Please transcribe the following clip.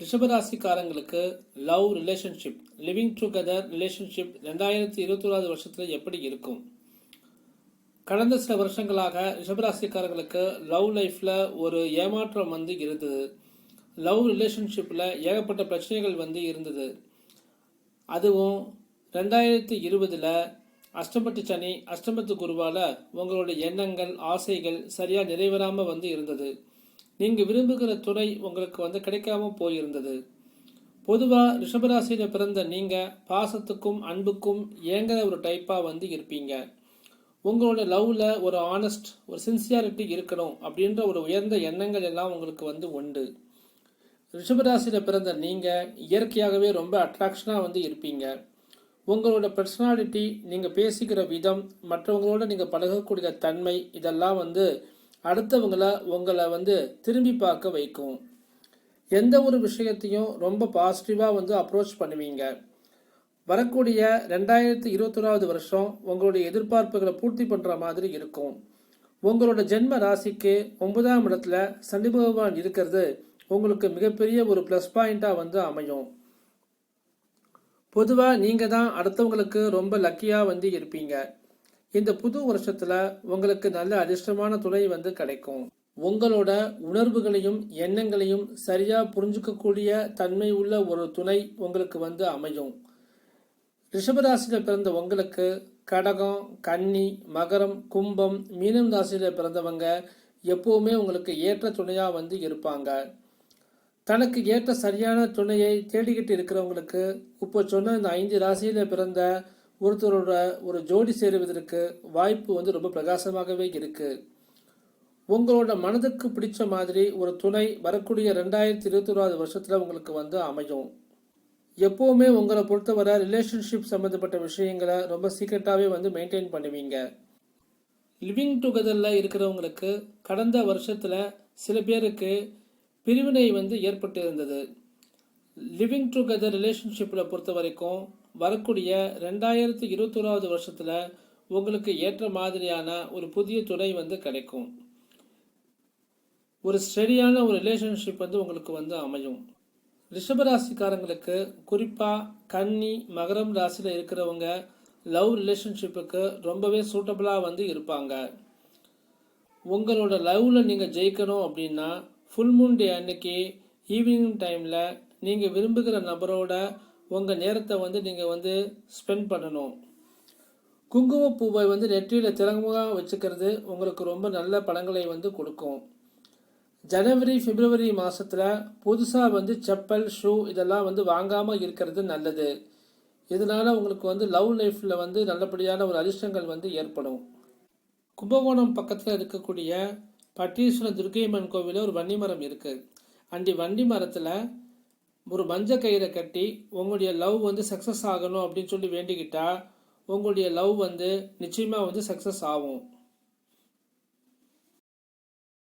ரிஷபராசிக்காரங்களுக்கு love relationship living together relationship ரெண்டாயிரத்தி இருபத்தோராது வருஷத்தில் எப்படி இருக்கும்? கடந்த சில வருஷங்களாக ரிஷபராசிக்காரங்களுக்கு லவ் லைஃப்பில் ஒரு ஏமாற்றம் வந்து இருந்தது. லவ் ரிலேஷன்ஷிப்பில் ஏகப்பட்ட பிரச்சனைகள் வந்து இருந்தது. அதுவும் ரெண்டாயிரத்தி இருபதில் அஷ்டமத்து சனி அஷ்டமத்து குருவால் உங்களுடைய எண்ணங்கள் ஆசைகள் சரியாக நிறைவேறாமல் வந்து இருந்தது. நீங்கள் விரும்புகிற துணை உங்களுக்கு வந்து கிடைக்காம போயிருந்தது. பொதுவாக ரிஷபராசியில் பிறந்த நீங்கள் பாசத்துக்கும் அன்புக்கும் ஏங்குற ஒரு டைப்பாக வந்து இருப்பீங்க. உங்களோட லவ்வில் ஒரு ஆனஸ்ட் ஒரு சின்சியாரிட்டி இருக்கணும் அப்படின்ற ஒரு உயர்ந்த எண்ணங்கள் எல்லாம் உங்களுக்கு வந்து உண்டு. ரிஷபராசியில் பிறந்த நீங்கள் இயற்கையாகவே ரொம்ப அட்ராக்ஷனாக வந்து இருப்பீங்க. உங்களோட பர்சனாலிட்டி நீங்கள் பேசிக்கிற விதம் மற்றவங்களோட நீங்கள் பழகக்கூடிய தன்மை இதெல்லாம் வந்து அடுத்தவங்களை உங்களை வந்து திரும்பி பார்க்க வைக்கும். எந்த ஒரு விஷயத்தையும் ரொம்ப பாசிட்டிவாக வந்து அப்ரோச் பண்ணுவீங்க. வரக்கூடிய ரெண்டாயிரத்தி இருபத்தொன்னாவது வருஷம் உங்களுடைய எதிர்பார்ப்புகளை பூர்த்தி பண்ணுற மாதிரி இருக்கும். உங்களோட ஜென்ம ராசிக்கு ஒன்பதாம் இடத்துல சனி பகவான் இருக்கிறது உங்களுக்கு மிகப்பெரிய ஒரு ப்ளஸ் பாயிண்ட்டாக வந்து அமையும். பொதுவாக நீங்கள் தான் அடுத்தவங்களுக்கு ரொம்ப லக்கியாக வந்து இருப்பீங்க. இந்த புது வருஷத்தில் உங்களுக்கு நல்ல அதிர்ஷ்டமான துணை வந்து கிடைக்கும். உங்களோட உணர்வுகளையும் எண்ணங்களையும் சரியாக புரிஞ்சுக்கக்கூடிய தன்மை உள்ள ஒரு துணை உங்களுக்கு வந்து அமையும். ரிஷபராசியில் பிறந்த உங்களுக்கு கடகம் கன்னி மகரம் கும்பம் மீனம் ராசியில் பிறந்தவங்க எப்போவுமே உங்களுக்கு ஏற்ற துணையாக வந்து இருப்பாங்க. தனக்கு ஏற்ற சரியான துணையை தேடிக்கிட்டு இருக்கிறவங்களுக்கு இப்போ சொன்ன இந்த ஐந்து ராசியில் பிறந்த ஒருத்தரோட ஒரு ஜோடி சேருவதற்கு வாய்ப்பு வந்து ரொம்ப பிரகாசமாகவே இருக்குது உங்களோட மனதுக்கு பிடிச்ச மாதிரி ஒரு துணை வரக்கூடிய ரெண்டாயிரத்தி இருபத்தி ஓராவது வருஷத்தில் உங்களுக்கு வந்து அமையும். எப்போவுமே உங்களை பொறுத்தவரை ரிலேஷன்ஷிப் சம்மந்தப்பட்ட விஷயங்களை ரொம்ப சீக்கிரட்டாகவே வந்து மெயின்டைன் பண்ணுவீங்க. லிவிங் டுகெதரில் இருக்கிறவங்களுக்கு கடந்த வருஷத்தில் சில பேருக்கு பிரிவினை வந்து ஏற்பட்டு இருந்தது லிவிங் டுகெதர் ரிலேஷன்ஷிப்பில் பொறுத்த வரைக்கும் வரக்கூடிய ரெண்டாயிரத்தி இருபத்தோராவது வருஷத்தில் உங்களுக்கு ஏற்ற மாதிரியான ஒரு புதிய துணை வந்து கிடைக்கும். ஒரு ஸ்டெடியான ஒரு ரிலேஷன்ஷிப் வந்து உங்களுக்கு வந்து அமையும். ரிஷபராசிக்காரங்களுக்கு குறிப்பாக கன்னி மகரம் ராசியில் இருக்கிறவங்க லவ் ரிலேஷன்ஷிப்புக்கு ரொம்பவே சூட்டபுளாக வந்து இருப்பாங்க. உங்களோட லவ்வில் நீங்கள் ஜெயிக்கணும் அப்படின்னா ஃபுல் மூன் டே அன்னைக்கு ஈவினிங் டைமில் நீங்கள் விரும்புகிற நபரோட உங்கள் நேரத்தை வந்து நீங்கள் வந்து ஸ்பெண்ட் பண்ணணும். குங்குமப்பூவை வந்து நெற்றியில் திறமுகமாக வச்சுக்கிறது உங்களுக்கு ரொம்ப நல்ல பழங்களை வந்து கொடுக்கும். ஜனவரி பிப்ரவரி மாதத்தில் புதுசாக வந்து செப்பல் ஷூ இதெல்லாம் வந்து வாங்காமல் இருக்கிறது நல்லது. இதனால் உங்களுக்கு வந்து லவ் லைஃப்பில் வந்து நல்லபடியான ஒரு அதிர்ஷ்டங்கள் வந்து ஏற்படும். கும்பகோணம் பக்கத்தில் இருக்கக்கூடிய பட்டீஸ்வரன் துர்க்கையம்மன் கோவிலில் ஒரு வன்னிமரம் இருக்குது அண்டி வண்டி மரத்தில் ஒரு மஞ்ச கயிறை கட்டி உங்களுடைய லவ் வந்து சக்ஸஸ் ஆகணும் அப்படின்னு சொல்லி வேண்டிக்கிட்டா உங்களுடைய லவ் வந்து நிச்சயமாக வந்து சக்ஸஸ் ஆகும்.